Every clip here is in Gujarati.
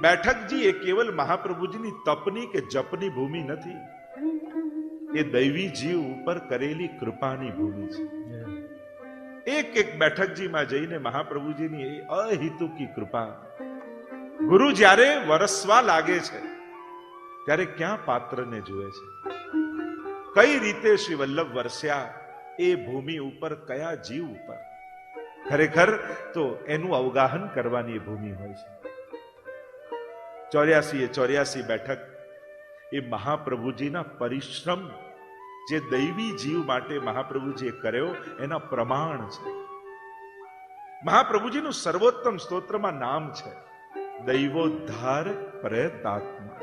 બેઠકજી, એ કેવલ મહાપ્રભુજીની તપની કે જપની ભૂમિ નથી. એ દૈવી જીવ ઉપર કરેલી કૃપાની ભૂમિ છે. એક એક બેઠકજીમાં જઈને મહાપ્રભુજીની એ અહિતુકી કૃપા. ગુરુ જ્યારે વરસવા લાગે છે, ત્યારે ક્યાં પાત્રને જુએ છે? કઈ રીતે શ્રી વલ્લભ વરસ્યા? એ ભૂમિ ઉપર કયા જીવ ઉપર? ખરેખર તો એનું અવગાહન કરવાની ભૂમિ હોય છે. ચોર્યાસી એ ચોર્યાસી બેઠક. એ મહાપ્રભુજીના પરિશ્રમ જે દૈવી જીવ માટે મહાપ્રભુજીએ કર્યો, એના પ્રમાણ છે. મહાપ્રભુજીનું સર્વોત્તમ સ્તોત્રમાં નામ છે, દૈવોદ્ધાર પ્રયતાત્મા.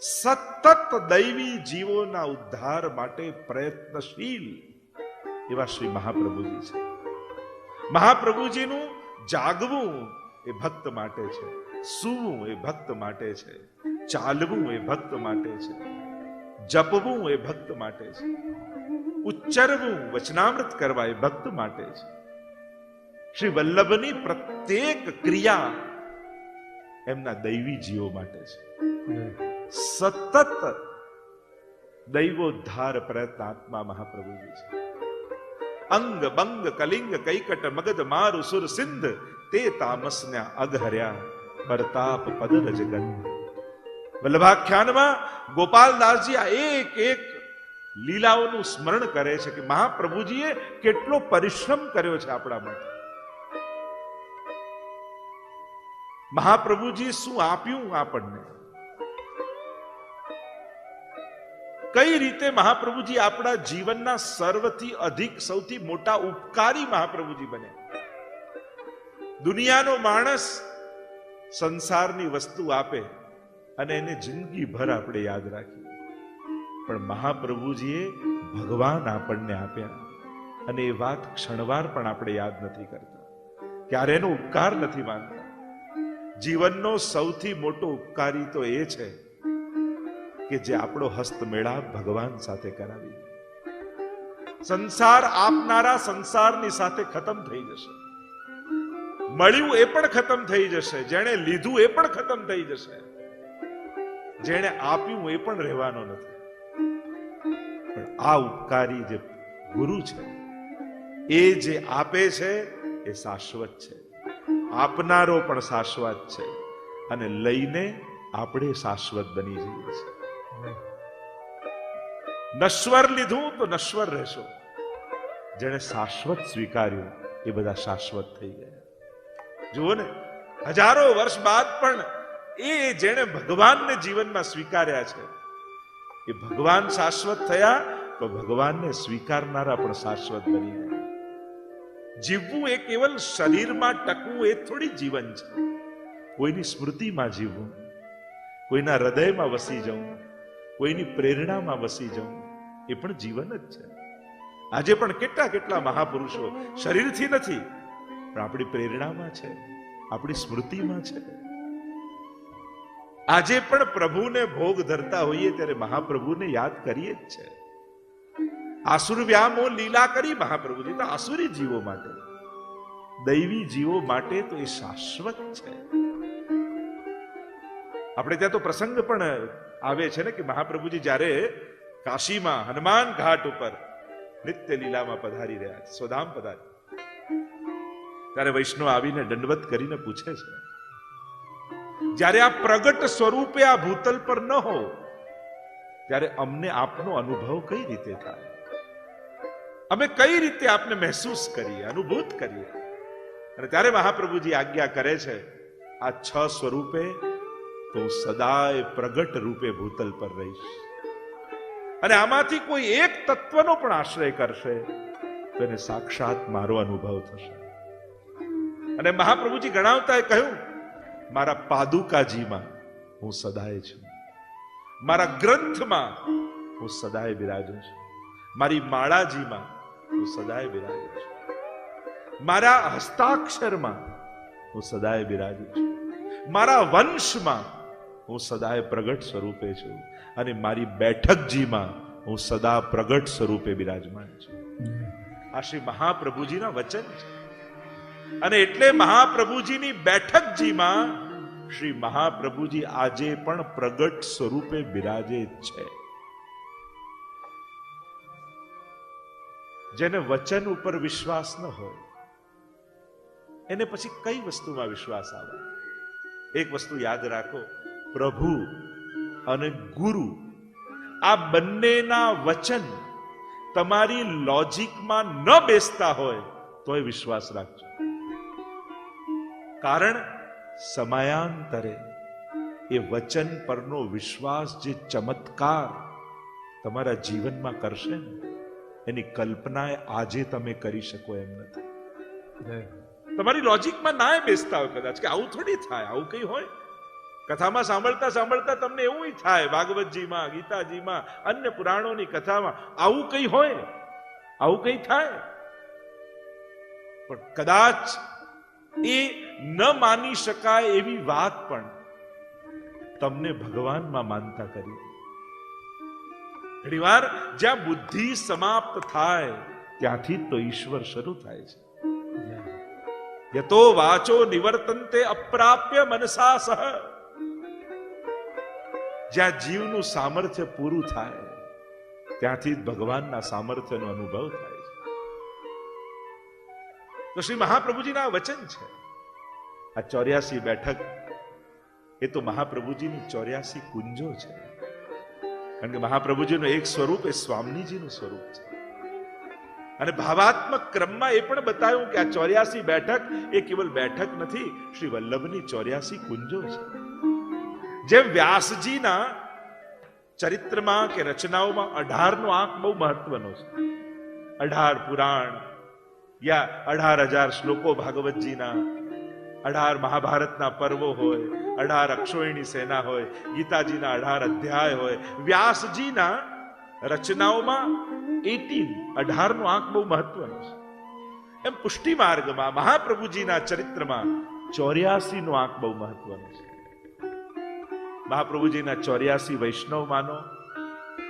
સતત દૈવી જીવોના ઉદ્ધાર માટે પ્રયત્નશીલ એવા શ્રી મહાપ્રભુજી છે. મહાપ્રભુજીનું જાગવું એ ભક્ત માટે છે. સૂવું એ ભક્ત માટે છે, ચાલવું એ ભક્ત માટે છે, જપવું એ ભક્ત માટે છે, ઉચ્ચરવું, વચનામૃત કરવા એ ભક્ત માટે છે. શ્રી વલ્લભની પ્રત્યેક ક્રિયા એમના દૈવી જીવો માટે છે. સતત દૈવોદ્ધાર પ્રયત્નાત્મા મહાપ્રભુજી છે. અંગ, બંગ, કલિંગ, કૈકટ, મગધ, મારુ, સુર, સિંધ, તે તામસને અગહર્યા પરતાપ પદ રજગંધ વલ્લભાખ્યાનમાં ગોપાલદાસજી આ એક એક લીલાઓનું સ્મરણ કરે છે કે મહાપ્રભુજીએ કેટલો પરિશ્રમ કર્યો છે આપણા માટે. મહાપ્રભુજી શું આપ્યું આપણને? કઈ રીતે મહાપ્રભુજી આપણા જીવનના સર્વથી અધિક સૌથી મોટા ઉપકારી મહાપ્રભુજી બને દુનિયાનો માણસ સંસારની વસ્તુ આપે અને એને જિંદગીભર આપણે યાદ રાખીએ. પણ મહાપ્રભુજીએ ભગવાન આપણને આપ્યા અને એ વાત ક્ષણવાર પણ આપણે યાદ નથી કરતા. ક્યારે એનો ઉપકાર નથી માનતા. જીવનનો સૌથી મોટો ઉપકારી તો એ છે કે જે આપણો હસ્તમેળાપ ભગવાન સાથે કરાવી સંસાર આપનારા સંસારની સાથે ખતમ થઈ જશે. મળ્યું એ પણ ખતમ થઈ જશે. જેણે લીધું એ પણ ખતમ થઈ જશે. જેણે આપ્યું એ પણ રહેવાનો નથી. પણ આ ઉપકારી જે ગુરુ છે, એ જે આપે છે, એ શાશ્વત છે. આપનારો પણ શાશ્વત છે અને લઈને આપણે શાશ્વત બની જઈએ છીએ. નશ્વર લીધું તો નશ્વર રહેશો. જેણે શાશ્વત સ્વીકાર્યું, એ બધા શાશ્વત થઈ ગયા. જુઓ ને, હજારો વર્ષ બાદ પણ એ જેણે ભગવાનને જીવનમાં સ્વીકાર્યા છે. એ ભગવાન શાશ્વત થયા, તો ભગવાનને સ્વીકારનારા પણ શાશ્વત બની ગયા. જીવવું એ કેવલ શરીરમાં ટકવું એ થોડી જીવન છે. કોઈની સ્મૃતિમાં જીવવું, કોઈના હૃદયમાં વસી જવું, કોઈની પ્રેરણામાં વસી જવું, એ પણ જીવન જ છે. આજે પણ કેટલા કેટલા મહાપુરુષો શરીરથી નથી પણ આપણી પ્રેરણામાં છે, આપણી સ્મૃતિમાં છે. આજે પણ પ્રભુને ભોગ ધરતા હોઈએ ત્યારે મહાપ્રભુને યાદ કરીએ જ છે. આસુર વ્યામો લીલા કરી મહાપ્રભુજી, તો આસુરી જીવો માટે. દૈવી જીવો માટે તો એ શાશ્વત છે. આપણે ત્યાં તો પ્રસંગ પણ આવે છે ને કે મહાપ્રભુજી જ્યારે કાશીમાં હનુમાન ઘાટ ઉપર નિત્ય લીલામાં પધારી રહ્યા છે સોદામ પધારી. ત્યારે વૈષ્ણવ આવીને દંડવત કરીને પૂછે છે, જ્યારે આ પ્રગટ સ્વરૂપે આ ભૂતલ પર ન હો, ત્યારે અમને આપનો અનુભવ કઈ રીતે થાય? અમે કઈ રીતે આપને મહેસૂસ કરીએ, અનુભૂત કરીએ? અને ત્યારે મહાપ્રભુજી આજ્ઞા કરે છે, આ છ સ્વરૂપે તો સદાય પ્રગટ રૂપે ભૂતલ પર રહીશ. અને આમાંથી કોઈ એક તત્વનો પણ આશ્રય કરશે, તો એને સાક્ષાત મારો અનુભવ થશે. અને મહાપ્રભુજી ગણાવતા એ કહ્યું, મારા પાદુકાજીમાં હું સદાય છું. મારા ગ્રંથમાં હું સદાય બિરાજું છું. મારી માળાજીમાં હું સદાય બિરાજું છું. મારા હસ્તાક્ષરમાં હું સદાય બિરાજું છું. મારા વંશમાં હું સદાય પ્રગટ સ્વરૂપે છું. અને મારી બેઠકજીમાં હું સદા પ્રગટ સ્વરૂપે બિરાજમાન છું. આ શ્રી મહાપ્રભુજીના વચન છે. અને એટલે મહાપ્રભુજીની બેઠકજીમાં શ્રી મહાપ્રભુજી આજે પણ પ્રગટ સ્વરૂપે બિરાજે છે. જેને વચન ઉપર વિશ્વાસ ન હોય, એને પછી કઈ વસ્તુમાં વિશ્વાસ આવે? એક વસ્તુ યાદ રાખો, પ્રભુ અને ગુરુ, આ બંનેના વચન તમારી લોજિકમાં ન બેસતા હોય, તોય વિશ્વાસ રાખજો. કારણ સમયાંતરે. એ વચન પરનો વિશ્વાસ જે ચમત્કાર તમારા જીવનમાં કરશે ને એની કલ્પના આજે તમે કરી શકો એમ નથી. તમારી લોજિકમાં ના બેસતા હોય કદાચ કે આવું થોડી થાય આવું કઈ હોય. કથામાં સાંભળતા સાંભળતા તમને એવું થાય ભાગવતજીમાં ગીતાજીમાં અન્ય પુરાણોની કથામાં આવું કઈ હોય આવું કઈ થાય. પણ કદાચ એ ન માની શકાય એવી વાત પણ તમને ભગવાનમાં માનતા કરી. ઘણીવાર જ્યાં બુદ્ધિ સમાપ્ત થાય, ત્યાંથી તો ઈશ્વર શરૂ થાય છે. યતો વાચો નિવર્તનતે અપ્રાપ્ય મનસા સહ. જ્યાં જીવનું સામર્થ્ય પૂરું થાય, ત્યાંથી ભગવાનના સામર્થ્યનો અનુભવ થાય તો શ્રી મહાપ્રભુજીના વચન છે. આ ચોર્યાસી બેઠક, એ તો મહાપ્રભુજીની ચોર્યાસી કુંજો છે. કારણ કે મહાપ્રભુજીનું એક સ્વરૂપ એ સ્વામીજીનું સ્વરૂપ છે. અને ભાવાત્મક ક્રમમાં એ પણ બતાવ્યું કે આ ચોર્યાસી બેઠક એ કેવલ બેઠક નથી, શ્રી વલ્લભની ચોર્યાસી કુંજો છે. જેમ વ્યાસજીના ચરિત્રમાં કે રચનાઓમાં અઢારનો આંક બહુ મહત્વનો છે. અઢાર પુરાણ યા અઢાર હજાર શ્લોકો ભાગવતજીના. અઢાર મહાભારતના પર્વો હોય, અઢાર અક્ષોયણી સેના હોય, ગીતાજીના અઢાર અધ્યાય હોય, વ્યાસજીના રચનાઓમાં એટીન, અઢારનો આંક બહુ મહત્વનો છે. એમ પુષ્ટિ માર્ગમાં, મહાપ્રભુજીના ચરિત્રમાં ચોર્યાસી નો આંક બહુ મહત્વનો છે. મહાપ્રભુજીના ચોર્યાસી વૈષ્ણવ માનો,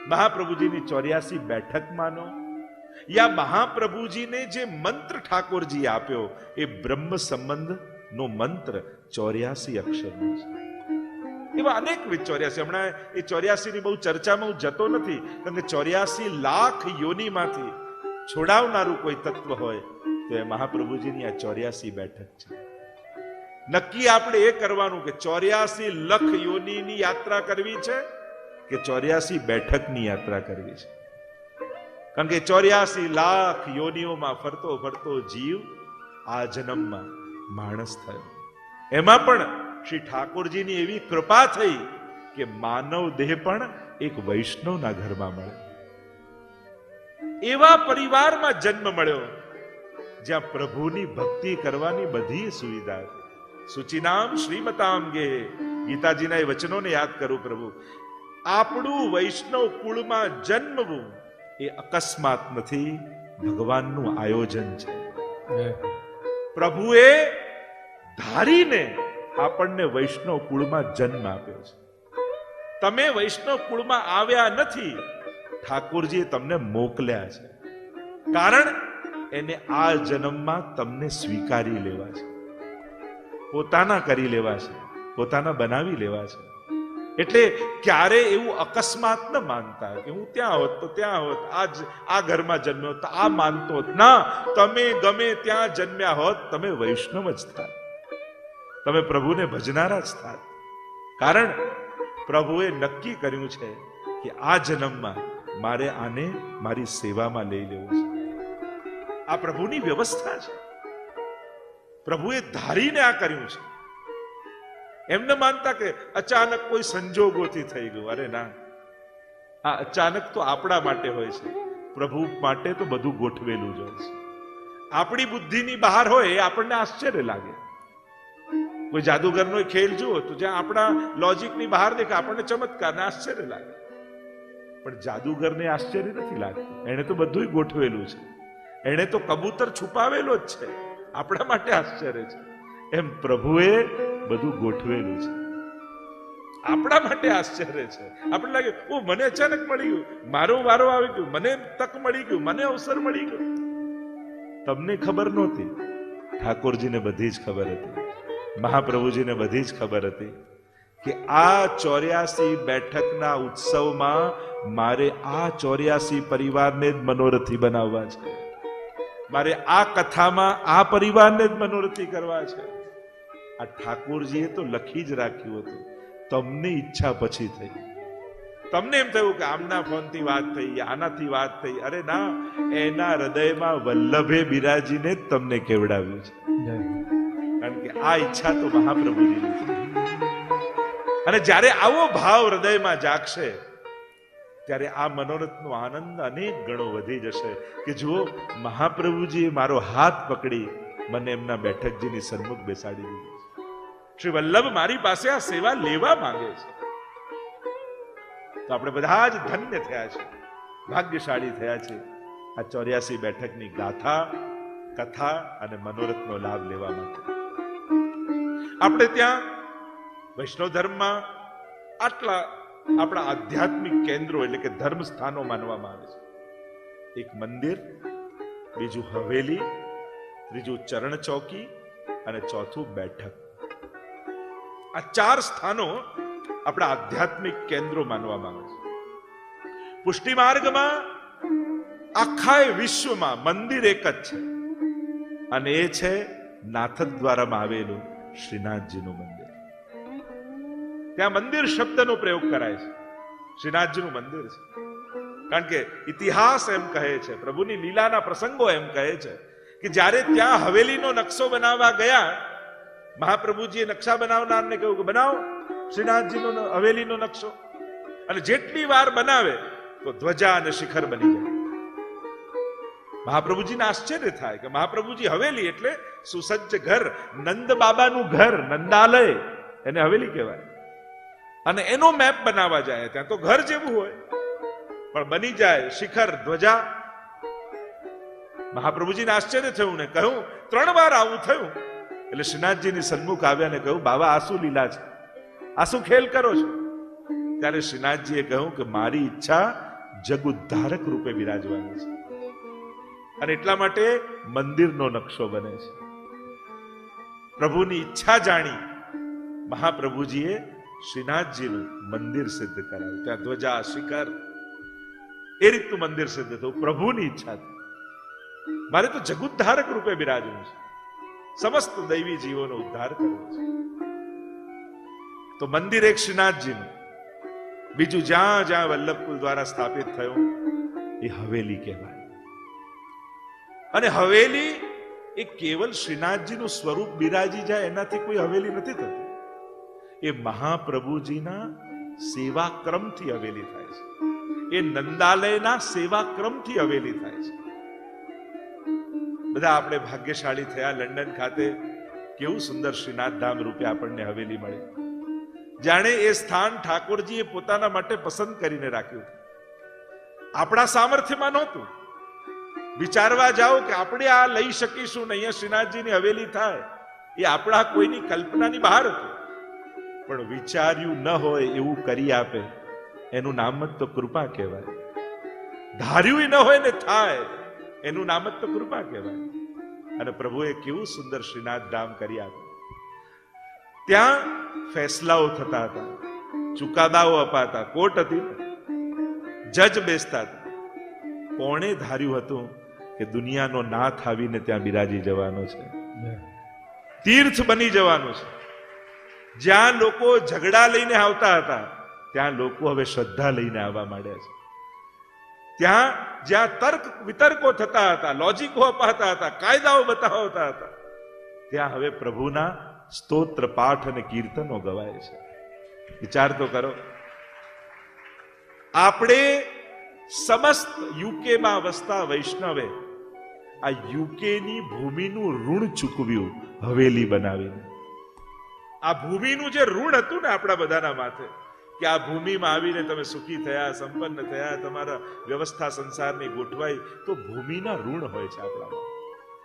મહાપ્રભુજીની ચોર્યાસી બેઠક માનો યા મહાપ્રભુજીને જે મંત્ર ઠાકોરજી આપ્યો, એ બ્રહ્મ સંબંધ નો મંત્ર ચોર્યાસી અક્ષરનો એવા અનેક ચોર્યાસી હમણાં એ ચોર્યાસી ની બહુ ચર્ચામાં હું જતો નથી, કારણ કે ચોર્યાસી લાખ યોનીમાંથી છોડાવનારું કોઈ તત્વ હોય, તો એ મહાપ્રભુજીની આ ચોર્યાસી બેઠક છે. નક્કી આપણે એ કરવાનું કે ચોર્યાસી લખ યોનીની યાત્રા કરવી છે કે ચોર્યાસી બેઠકની યાત્રા કરવી છે? કારણ કે ચોર્યાસી લાખ યોનિઓમાં ફરતો ફરતો જીવ આ જન્મમાં માણસ થયો. એમાં પણ શ્રી ઠાકોરજીની એવી કૃપા થઈ કે માનવ દેહ પણ એક વૈષ્ણવના ઘરમાં મળે. એવા પરિવારમાં જન્મ મળ્યો જ્યાં પ્રભુની ભક્તિ કરવાની બધી સુવિધા સુચિનામ શ્રીમતામ ગે ગીતાજીના એ વચનોને યાદ કરું પ્રભુ. આપણું વૈષ્ણવ કુળમાં જન્મવું એ અકસ્માત નથી ભગવાનનું આયોજન છે. પ્રભુએ ધારીને આપણને વૈષ્ણવ કુળમાં જન્મ આપ્યો છે. તમે વૈષ્ણવ કુળમાં આવ્યા નથી ઠાકોરજીએ તમને મોકલ્યા છે. કારણ એને આ જન્મમાં તમને સ્વીકારી લેવા છે. પોતાના કરી લેવા છે પોતાના બનાવી લેવા છે. એટલે ક્યારે એવું અકસ્માત ન માનતા કે હું ત્યાં હોત તો ત્યાં હોત, આજ આ ઘરમાં જન્મ્યો તો આ માનતો હોત. ના, તમે ગમે ત્યાં જન્મ્યા હોત, તમે વૈષ્ણવ જ થાત. તમે પ્રભુને ભજનારા જ થાત. કારણ પ્રભુએ નક્કી કર્યું છે કે આ જન્મમાં મારે આને મારી સેવામાં લઈ લેવું છે. આ પ્રભુની વ્યવસ્થા છે. પ્રભુએ ધારીને આ કર્યું છે. એમને માનતા કે અચાનક કોઈ સંજોગોથી થઈ ગયું. અરે ના. આ અચાનક તો આપણા માટે હોય છે. પ્રભુ માટે તો બધું ગોઠવેલું જ હોય છે. આપણી બુદ્ધિની બહાર હોય એ આપણને આશ્ચર્ય લાગે. કોઈ જાદુગરનો ખેલ જુઓ તો જ્યાં આપણા લોજિકની બહાર દેખે આપણને ચમત્કાર આશ્ચર્ય લાગે. પણ જાદુગરને આશ્ચર્ય નથી લાગતું. એણે તો બધું ગોઠવેલું છે. એણે તો કબૂતર છુપાવેલો જ છે. આપણા માટે આશ્ચર્ય છે. એમ પ્રભુએ બધું ગોઠવેલું છે. આપણા માટે આશ્ચર્ય છે. આપણે લાગે ઓ મને અચાનક મળી ગયું. મારો વારો આવી ગયો. મને તક મળી ગયું. મને અવસર મળી ગયો. તમને ખબર નહોતી. ઠાકોરજીને બધી જ ખબર હતી. મહાપ્રભુજીને બધી જ ખબર હતી કે આ ચોર્યાસી બેઠકના ઉત્સવમાં મારે આ ચોર્યાસી પરિવારને જ મનોરથી બનાવવા છે. મારે આ કથામાં આ પરિવારને જ મનોરથી કરવા છે. આ ઠાકોરજીએ તો લખી જ રાખ્યું હતું. તમને ઈચ્છા પછી થઈ. તમને એમ થયું કે આમના ફોનથી વાત થઈ આનાથી વાત થઈ. અરે ના એના હૃદયમાં વલ્લભે બિરાજીને તમને કેવડાવ્યું છે. કારણ કે આ ઈચ્છા તો મહાપ્રભુજીની છે. અને જ્યારે આવો ભાવ હૃદયમાં જાગશે ત્યારે આ મનોરથનો આનંદ અનેક ગણો વધી જશે. કે જુઓ મહાપ્રભુજીએ મારો હાથ પકડી મને એમના બેઠકજીની સન્મુખ બેસાડી દીધી. શ્રી વલ્લભ મારી પાસે આ સેવા લેવા માંગે છે. તો આપણે બધા જ ધન્ય થયા છે, ભાગ્યશાળી થયા છે. આ ચોર્યાસી બેઠકની ગાથા, કથા અને મનોરથનો લાભ લેવા માટે. આપણે ત્યાં વૈષ્ણવ ધર્મમાં આટલા આપણા આધ્યાત્મિક કેન્દ્રો એટલે કે ધર્મ સ્થાનો માનવામાં આવે છે. એક મંદિર, બીજું હવેલી, ત્રીજું ચરણ ચોકી અને ચોથું બેઠક. આ ચાર સ્થાનો આપણા આધ્યાત્મિક કેન્દ્રો માનવામાં આવે છે. પુષ્ટિ માર્ગમાં આખા વિશ્વમાં મંદિર એક જ છે. અને એ છે નાથ દ્વારામાં આવેલું શ્રીનાથજીનું મંદિર. ત્યાં મંદિર શબ્દનો પ્રયોગ કરાય છે. શ્રીનાથજીનું મંદિર છે. કારણ કે ઇતિહાસ એમ કહે છે, પ્રભુની લીલાના પ્રસંગો એમ કહે છે, કે જ્યારે ત્યાં હવેલીનો નકશો બનાવવા ગયા મહાપ્રભુજીએ નકશા બનાવનારને કહ્યું કે બનાવો, શ્રીનાથજીનો હવેલીનો નકશો. અને જેટલી વાર બનાવે, તો ધ્વજા અને શિખર બની જાય. મહાપ્રભુજીને આશ્ચર્ય થાય કે મહાપ્રભુજી હવેલી એટલે સુસજ્જ ઘર, નંદ બાબાનું ઘર, નંદાલય, એને હવેલી કહેવાય. અને એનો મેપ બનાવવા જાય ત્યાં તો ઘર જેવું હોય. પણ બની જાય શિખર, ધ્વજા. મહાપ્રભુજીને આશ્ચર્ય થયું ને કહ્યું, ત્રણ વાર આવું થયું. એટલે શ્રીનાથજીની સન્મુખ આવ્યા ને કહ્યું બાબા આ શું લીલા છે? આ શું ખેલ કરો છો? ત્યારે શ્રીનાથજીએ કહ્યું કે, મારી ઈચ્છા જગ ઉદ્ધારક રૂપે બિરાજવાની છે. અને એટલા માટે મંદિરનો નકશો બને છે. પ્રભુની ઈચ્છા જાણી મહાપ્રભુજીએ શ્રીનાથજીનું મંદિર સિદ્ધ કરાવ્યું. ત્યાં ધ્વજા, શિખર, એ રીતનું મંદિર સિદ્ધ થયું. પ્રભુની ઈચ્છા મારે તો જગુદ્ધારક રૂપે બિરાજવું છે. સમસ્ત દૈવી જીવોનો ઉદ્ધાર કરવો છે. તો મંદિર એક શ્રીનાથજીનું. બીજું જ્યાં જ્યાં વલ્લભકુલ દ્વારા સ્થાપિત થયું, એ હવેલી કહેવાય. અને હવેલી એ કેવલ શ્રીનાથજીનું સ્વરૂપ બિરાજી જાય, એનાથી કોઈ હવેલી નથી થતી. એ મહાપ્રભુજીના સેવા ક્રમથી હવેલી થાય છે. એ નંદાલયના સેવા ક્રમથી હવેલી થાય છે. બધા આપણે ભાગ્યશાળી થયા, લંડન ખાતે કેવું સુંદર શ્રીનાથ ધામ રૂપે આપણને હવેલી મળી. જાણે એ સ્થાન ઠાકોરજીએ પોતાના માટે પસંદ કરીને રાખ્યું. આપણા સામર્થ્યમાં નહોતું. વિચારવા જાઓ કે આપણે આ લઈ શકીશું ને અહીંયા શ્રીનાથજીની હવેલી થાય, એ આપણા કોઈની કલ્પનાની બહાર હતું. પણ વિચાર્યું ન હોય એવું કરી આપે, એનું નામ જ તો કૃપા કહેવાય. ધાર્યું ન હોય ને થાય એનું નામ જ તો કૃપા કહેવાય. અને પ્રભુએ કેવું સુંદર શ્રીનાથ ધામ કરી આપ્યું. ત્યાં ફેસલાઓ થતા હતા, ચુકાદાઓ અપાતા કોર્ટ હતી જજ બેસતા હતા. કોણે ધાર્યું હતું કે દુનિયાનો નાથ આવીને ત્યાં બિરાજી જવાનો છે? તીર્થ બની જવાનું છે. જ્યાં લોકો ઝઘડા લઈને આવતા હતા, ત્યાં લોકો હવે શ્રદ્ધા લઈને આવવા માંડ્યા છે. ત્યાં જ્યાં તર્ક, વિતર્કો થતા હતા, લોજિકો અપાતા હતા, કાયદાઓ બતાવતા હતા, ત્યાં હવે પ્રભુના સ્તોત્ર, પાઠ અને કીર્તનો ગવાય છે. વિચાર તો કરો. આપણે સમસ્ત યુકેમાં વસતા વૈષ્ણવે આ યુકેની ભૂમિનું ઋણ ચૂકવ્યું, હવેલી બનાવીને. આ ભૂમિનું જે ઋણ હતું ને આપણા બધાના માથે કે આ ભૂમિમાં આવીને તમે સુખી થયા, સંપન્ન થયા, તમારા વ્યવસ્થા સંસારની ગોઠવાઈ, તો ભૂમિના ઋણ હોય છે આપણામાં.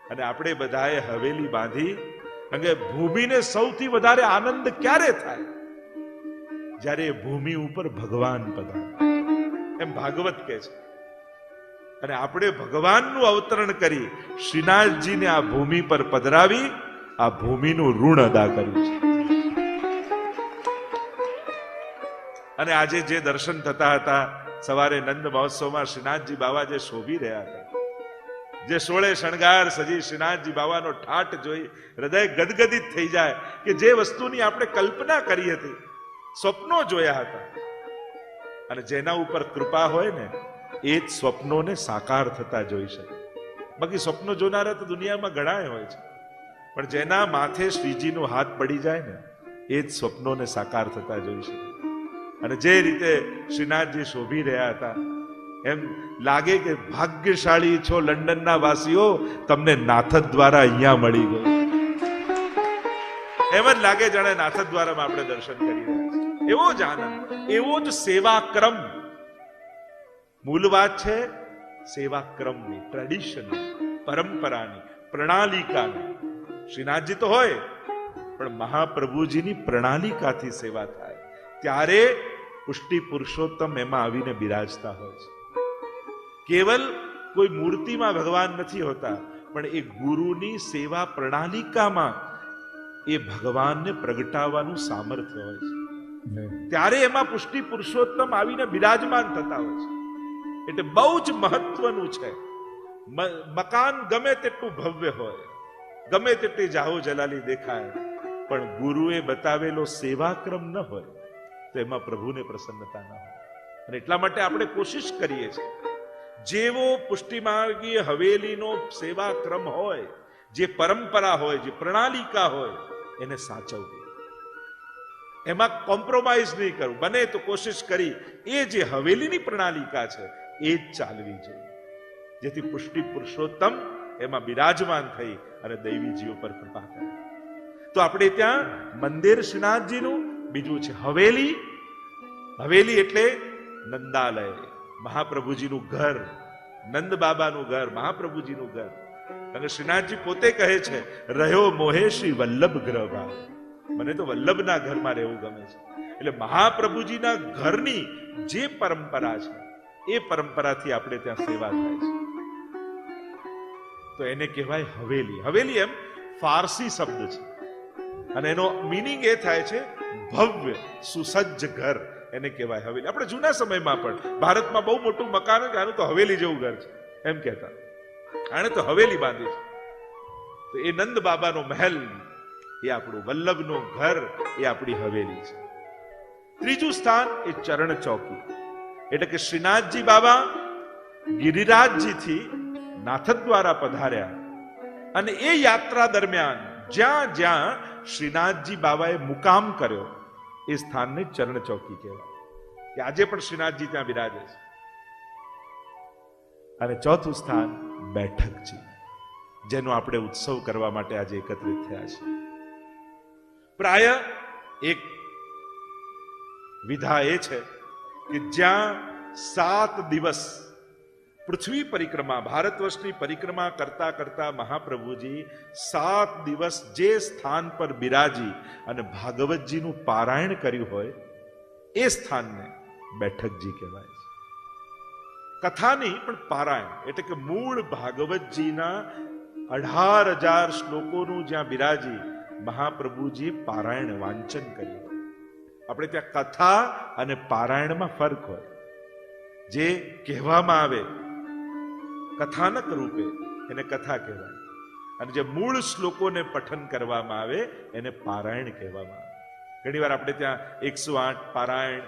અને આપણે બધાએ હવેલી બાંધી અને ભૂમિને સૌથી વધારે આનંદ ક્યારે થાય? જ્યારે ભૂમિ ઉપર ભગવાન પધારે. એમ ભાગવત કે છે. અને આપણે ભગવાનનું અવતરણ કરી શ્રીનાથજીને આ ભૂમિ પર પધરાવી, આ ભૂમિનું ઋણ અદા કર્યું છે. અને આજે જે દર્શન થતા હતા, સવારે નંદ મહોત્સવમાં શ્રીનાથજી બાવા જે શોભી રહ્યા હતા. જે સોળે શણગાર સજી શ્રીનાથજી બાવાનો ઠાટ જોઈ હૃદય ગદગદિત થઈ જાય કે જે વસ્તુની આપણે કલ્પના કરી હતી, સ્વપ્નો જોયા હતા. અને જેના ઉપર કૃપા હોય ને, એ જ સ્વપ્નોને સાકાર થતા જોઈ શકે. બાકી સ્વપ્નો જોનારા તો દુનિયામાં ઘણાય હોય છે. પણ જેના માથે શ્રીજીનો હાથ પડી જાય ને, એ જ સ્વપ્નોને સાકાર થતા જોઈ શકે. અને જે રીતે શ્રીનાથજી શોભી રહ્યા હતા, એમ લાગે કે ભાગ્યશાળી છો લંડનના વાસીઓ, તમને નાથદ દ્વારા અહીંયા મળી ગયો. એમ જ લાગે જાણે નાથદ દ્વારામાં આપણે દર્શન કરી રહ્યા એવો જ આનંદ, એવો જ સેવા ક્રમ મૂળ વાત છે સેવા ક્રમની ટ્રેડિશન પરંપરાની, પ્રણાલિકાની. શ્રીનાથજી તો હોય, પણ મહાપ્રભુજીની પ્રણાલિકાથી સેવા થાય. ત્યારે પુષ્ટિ પુરુષોત્તમ એમાં આવીને બિરાજતા હોય છે. કેવલ કોઈ મૂર્તિમાં ભગવાન નથી હોતા પણ એ ગુરુની સેવા પ્રણાલિકામાં એ ભગવાનને પ્રગટાવવાનું સામર્થ્ય હોય છે. ત્યારે એમાં પુષ્ટિ પુરુષોત્તમ આવીને બિરાજમાન થતા હોય છે. એટલે બહુ જ મહત્વનું છે. મકાન ગમે તેટલું ભવ્ય હોય ગમે તેટલી જાહો જલાલી દેખાય પણ ગુરુએ બતાવેલો સેવાક્રમ ન હોય. તો એમાં પ્રભુને પ્રસન્નતા ન હોય. અને એટલા માટે આપણે કોશિશ કરીએ છીએ. જેવો પુષ્ટિમાર્ગીય હવેલીનો સેવા ક્રમ હોય, જે પરંપરા હોય, જે પ્રણાલિકા હોય, એને સાચવવી. એમાં કોમ્પ્રોમાઇઝ નહીં કરવું. બને તો કોશિશ કરી. એ જે હવેલીની પ્રણાલિકા છે, એ જ ચાલવી જોઈએ. જેથી પુષ્ટિ પુરુષોત્તમ એમાં બિરાજમાન થઈ અને દૈવીજીઓ પર કૃપા કરે. તો આપણે ત્યાં મંદિર શ્રીનાથજીનું બીજું છે હવેલી. હવેલી એટલે નંદાલય. મહાપ્રભુજીનું ઘર. નંદ બાબાનું ઘર, મહાપ્રભુજીનું ઘર. અને શ્રીનાથજી પોતે કહે છે, રહ્યો મોહે શ્રી વલ્લભ ગ્રહ મને તો વલ્લભના ઘરમાં રહેવું ગમે છે. એટલે મહાપ્રભુજીના ઘરની જે પરંપરા છે, એ પરંપરાથી આપણે ત્યાં સેવા થાય છે. તો એને કહેવાય હવેલી. હવેલી એમ ફારસી શબ્દ છે. અને એનો મિનિંગ એ થાય છે ભવ્ય, સુસજ્જ ઘર એને કહેવાય હવેલી. આપણે જૂના સમયમાં પણ ભારતમાં બહુ મોટું મકાન કે આનું તો હવેલી જેવું ઘર છે. એમ કહેતા. આણે તો હવેલી બાંધી છે. તો એ નંદ બાબાનો મહેલ એ આપણું વલ્લભનું ઘર એ આપણી હવેલી છે. ત્રીજું સ્થાન એ ચરણ ચોકી. એટલે કે શ્રીનાથજી બાબા ગિરિરાજજીથી નાથદ્વારા પધાર્યા. અને એ યાત્રા દરમિયાન જ્યાં જ્યાં શ્રીનાથજી બાબાએ મુકામ કર્યો. એ સ્થાનને ચરણ ચોકી કહેવાય. કે આજે પણ શ્રીનાથજી ત્યાં બિરાજે છે. અને ચોથું સ્થાન બેઠકજી, જેનો આપણે ઉત્સવ કરવા માટે આજે એકત્રિત થયા છે. પ્રાય એક વિધા એ છે કે જ્યાં સાત દિવસ પૃથ્વી પરિક્રમા, ભારત વર્ષની પરિક્રમા કરતા કરતા મહાપ્રભુજી સાત દિવસ જે સ્થાન પર બિરાજી અને ભાગવતજીનું પારાયણ કર્યું હોય, એ સ્થાનને બેઠકજી કહેવાય છે. નહીં પણ પારાયણ, એટલે કે મૂળ ભાગવતજીના અઢાર હજાર શ્લોકોનું જ્યાં બિરાજી મહાપ્રભુજી પારાયણ વાંચન કર્યું આપણે ત્યાં કથા અને પારાયણમાં ફરક હોય. જે કહેવામાં આવે કથાનક રૂપે એને કથા કહેવાય. અને જે મૂળ શ્લોકોને પઠન કરવામાં આવે, એને પારાયણ કહેવામાં આવે. ઘણીવાર આપણે ત્યાં એકસો આઠ પારાયણ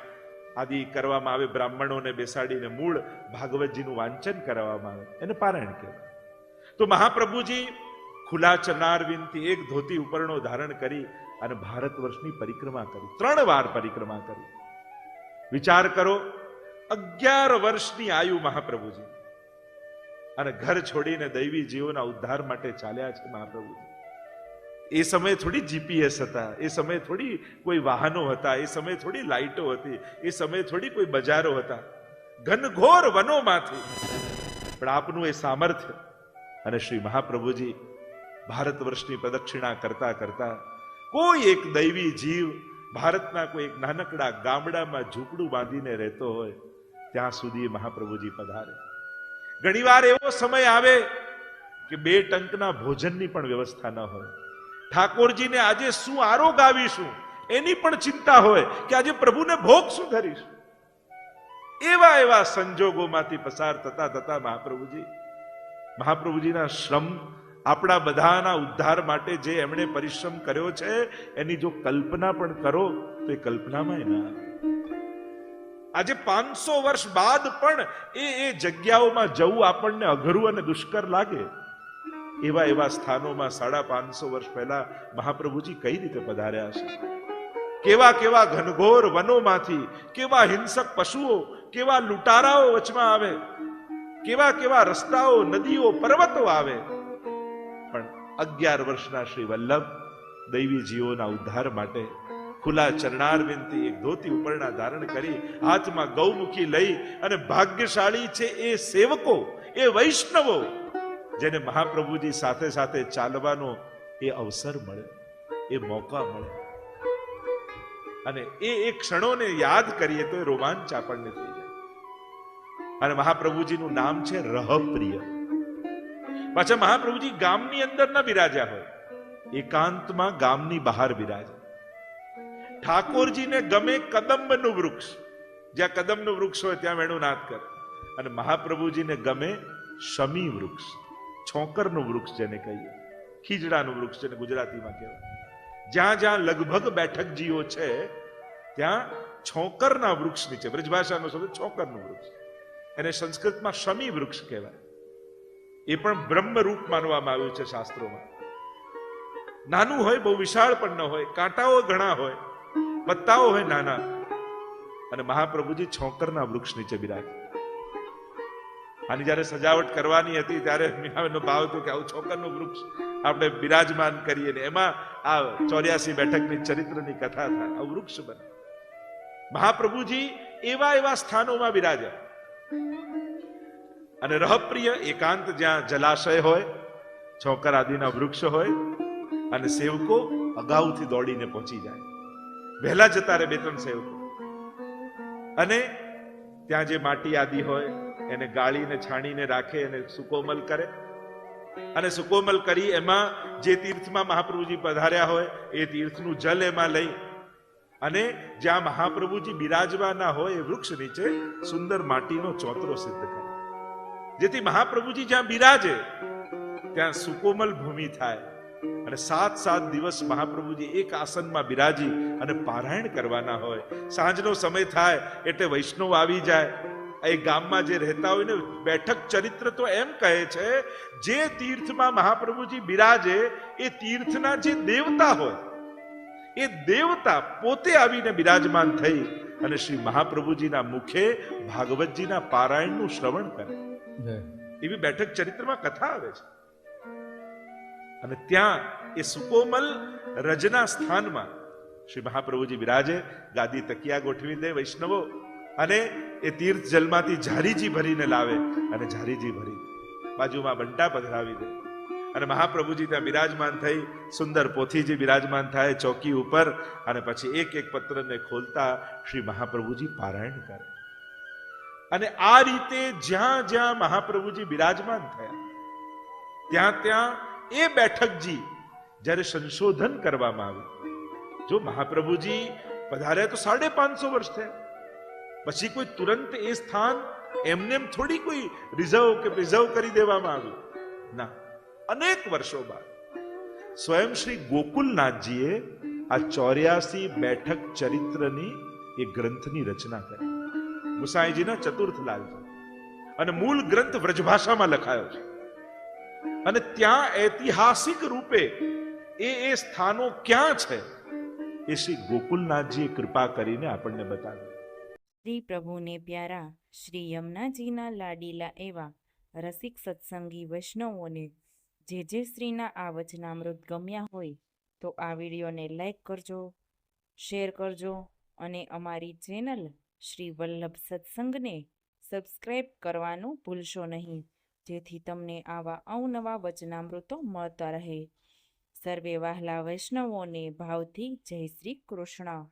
આદિ કરવામાં આવે, બ્રાહ્મણોને બેસાડીને મૂળ ભાગવતજીનું વાંચન કરવામાં આવે, એને પારાયણ કહેવાય. તો મહાપ્રભુજી ખુલા ચરણારવિંદથી એક ધોતી ઉપરનો ધારણ કરી અને ભારત વર્ષની પરિક્રમા કરી. ત્રણ વાર પરિક્રમા કરી. વિચાર કરો, અગિયાર વર્ષની આયુ મહાપ્રભુજી. અને ઘર છોડીને દૈવી જીવોના ઉદ્ધાર માટે ચાલ્યા છે મહાપ્રભુજી એ સમયે થોડી જીપીએસ હતા, એ સમયે થોડી કોઈ વાહનો હતા, એ સમયે થોડી લાઈટો હતી, એ સમયે થોડી કોઈ બજારો હતા. ઘનઘોર વનોમાંથી. પણ આપનું એ સામર્થ્ય અને શ્રી મહાપ્રભુજી ભારત વર્ષની પ્રદક્ષિણા કરતા કરતા કોઈ એક દૈવી જીવ ભારતના કોઈ એક નાનકડા ગામડામાં ઝૂંપડું બાંધીને રહેતો હોય, ત્યાં સુધી મહાપ્રભુજી પધારે. ઘણીવાર એવો સમય આવે કે બે ટંકના ભોજનની પણ વ્યવસ્થા ન હોય. ઠાકોરજીને આજે શું આરોગ આવીશું? એની પણ ચિંતા હોય કે આજે પ્રભુને ભોગ શું ધરીશું? એવા એવા સંજોગોમાંથી પસાર થતા થતા મહાપ્રભુજી, મહાપ્રભુજીના શ્રમ આપણા બધાના ઉદ્ધાર માટે જે એમણે પરિશ્રમ કર્યો છે, એની જો કલ્પના પણ કરો, તો એ કલ્પનામાં ના આવે. આજે પાંચસો વર્ષ બાદ પણ એ એ જગ્યાઓમાં જવું આપણને અઘરું અને દુષ્કર લાગે. એવા એવા સ્થાનોમાં સાડા પાંચસો વર્ષ પહેલા મહાપ્રભુજી કઈ રીતે પધાર્યા છે કેવા કેવા ઘનઘોર વનોમાંથી, કેવા હિંસક પશુઓ, કેવા લૂંટારાઓ વચમાં આવે, કેવા કેવા રસ્તાઓ, નદીઓ, પર્વતો આવે. પણ અગિયાર વર્ષના શ્રી વલ્લભ દૈવી જીવોના ઉદ્ધાર માટે ખુલ્લા ચરણારવિંદથી એક ધોતી ઉપરના ધારણ કરી હાથમાં ગૌમુખી લઈ અને ભાગ્યશાળી છે એ સેવકો, એ વૈષ્ણવો, જેને મહાપ્રભુજી સાથે સાથે ચાલવાનો એ અવસર મળે, એ મોકા મળે. અને એ એ ક્ષણોને યાદ કરીએ તો રોમાંચ આપણને થઈ જાય. અને મહાપ્રભુજીનું નામ છે રહપ્રિય. પાછા મહાપ્રભુજી ગામની અંદર ન બિરાજ્યા હોય. એકાંતમાં ગામની બહાર બિરાજે. ઠાકોરજીને ગમે કદંબનું વૃક્ષ. જ્યાં કદમનું વૃક્ષ હોય ત્યાં વેણુનાથ કરે. અને મહાપ્રભુજીને ગમે શમી વૃક્ષ. છોકરનું વૃક્ષ જેને કહીએ. ખીજડાનું વૃક્ષ જેને ગુજરાતીમાં કહેવાય. જ્યાં જ્યાં લગભગ બેઠકજીઓ છે, ત્યાં છોકરના વૃક્ષ નીચે બ્રજભાષાનો શબ્દ છોકરનું વૃક્ષ. એને સંસ્કૃતમાં શમી વૃક્ષ કહેવાય. એ પણ બ્રહ્મરૂપ માનવામાં આવ્યું છે શાસ્ત્રોમાં. નાનું હોય, બહુ વિશાળ પણ ન હોય, કાંટાઓ ઘણા હોય પત્તાઓ હોય નાના. અને મહાપ્રભુજી છોકરના વૃક્ષ નીચે બિરાજ. આની જ્યારે સજાવટ કરવાની હતી, ત્યારે મીરાબેનનો ભાવ હતો કે આવું છોકરનું વૃક્ષ આપણે બિરાજમાન કરીએ ને એમાં આ ચોર્યાસી બેઠકની ચરિત્રની કથા થાય. આ વૃક્ષ બને. મહાપ્રભુજી એવા એવા સ્થાનોમાં બિરાજ્યા અને રહપ્રિય એકાંત જ્યાં જલાશય હોય છોકર આદિના વૃક્ષ હોય, અને સેવકો અગાઉથી દોડીને પહોંચી જાય. વહેલા જતા રહે, બે ત્રણ સેવકો. અને ત્યાં જે માટી આદિ હોય, એને ગાળીને, છાણીને રાખે અને સુકોમલ કરે. અને સુકોમલ કરી એમાં જે તીર્થમાં મહાપ્રભુજી પધાર્યા હોય, એ તીર્થનું જલ એમાં લઈ અને જ્યાં મહાપ્રભુજી બિરાજવાના હોય, એ વૃક્ષ નીચે સુંદર માટીનો ચોતરો સિદ્ધ કરે. જેથી મહાપ્રભુજી જ્યાં બિરાજે, ત્યાં સુકોમલ ભૂમિ થાય. અને સાત સાત દિવસ મહાપ્રભુજી એક આસનમાં બિરાજી અને પારાયણ કરવાના હોય. સાંજનો સમય થાય એટલે વૈષ્ણવ આવી જાય. એ ગામમાં જે રહેતા હોય ને બેઠક ચરિત્ર તો એમ કહે છે જે તીર્થમાં મહાપ્રભુજી બિરાજે એ તીર્થના જે દેવતા હોય એ દેવતા પોતે આવીને બિરાજમાન થઈ અને શ્રી મહાપ્રભુજીના મુખે ભાગવતજીના પારાયણનું શ્રવણ કરે. એવી બેઠક ચરિત્રમાં કથા આવે છે. અને ત્યાં એ સુકોમલ રજના સ્થાનમાં શ્રી મહાપ્રભુજી બિરાજે, ગાદી તકિયા ગોઠવી દે વૈષ્ણવો, અને એ તીર્થ જલમાંથી ઝારીજી ભરીને લાવે અને ઝારીજી ભરી બાજુમાં બંટા પધરાવી દે. અને મહાપ્રભુજી ત્યાં બિરાજમાન થઈ, સુંદર પોથીજી બિરાજમાન થાય, ચોકી ઉપર અને પછી એક એક પત્રને ખોલતા શ્રી મહાપ્રભુજી પારાયણ કરે. અને આ રીતે જ્યાં જ્યાં મહાપ્રભુજી બિરાજમાન થયા, ત્યાં ત્યાં એ બેઠકજી જ્યારે સંશોધન કરવામાં આવ્યું, જો મહાપ્રભુજી પધાર્યા તો સાડે પાંચસો વર્ષ થયા. પછી કોઈ તુરંત એ સ્થાન એમને એમ થોડી કોઈ રિઝર્વ કે પ્રિઝર્વ કરી દેવામાં આવ્યું. ના, અનેક વર્ષો બાદ સ્વયં શ્રી ગોકુલનાથજીએ આ ચોર્યાસી બેઠક ચરિત્રની એ ગ્રંથની રચના કરી. ગુસાઈજીના ચતુર્થ લાલજી અને મૂળ ગ્રંથ વ્રજભાષામાં લખાયો છે. અને ત્યાં ઐતિહાસિક રૂપે એ એ સ્થાનો ક્યાં છે? એ શ્રી ગોકુલનાથજીએ કૃપા કરીને આપણને બતાવ્યું. શ્રી પ્રભુને પ્યારા, શ્રી યમુનાજીના લાડીલા એવા રસિક સત્સંગી વૈષ્ણવોને, જે જે શ્રીના આ વચનામૃત ગમ્યા હોય, તો આ વિડીયોને લાઈક કરજો, શેર કરજો અને અમારી ચેનલ શ્રી વલ્લભ સત્સંગને સબસ્ક્રાઈબ કરવાનું ભૂલશો નહીં. જેથી તમને આવા અવનવા વચનામૃતો મળતા રહે. સર્વે વહાલા વૈષ્ણવોને ભાવથી જય શ્રી કૃષ્ણ.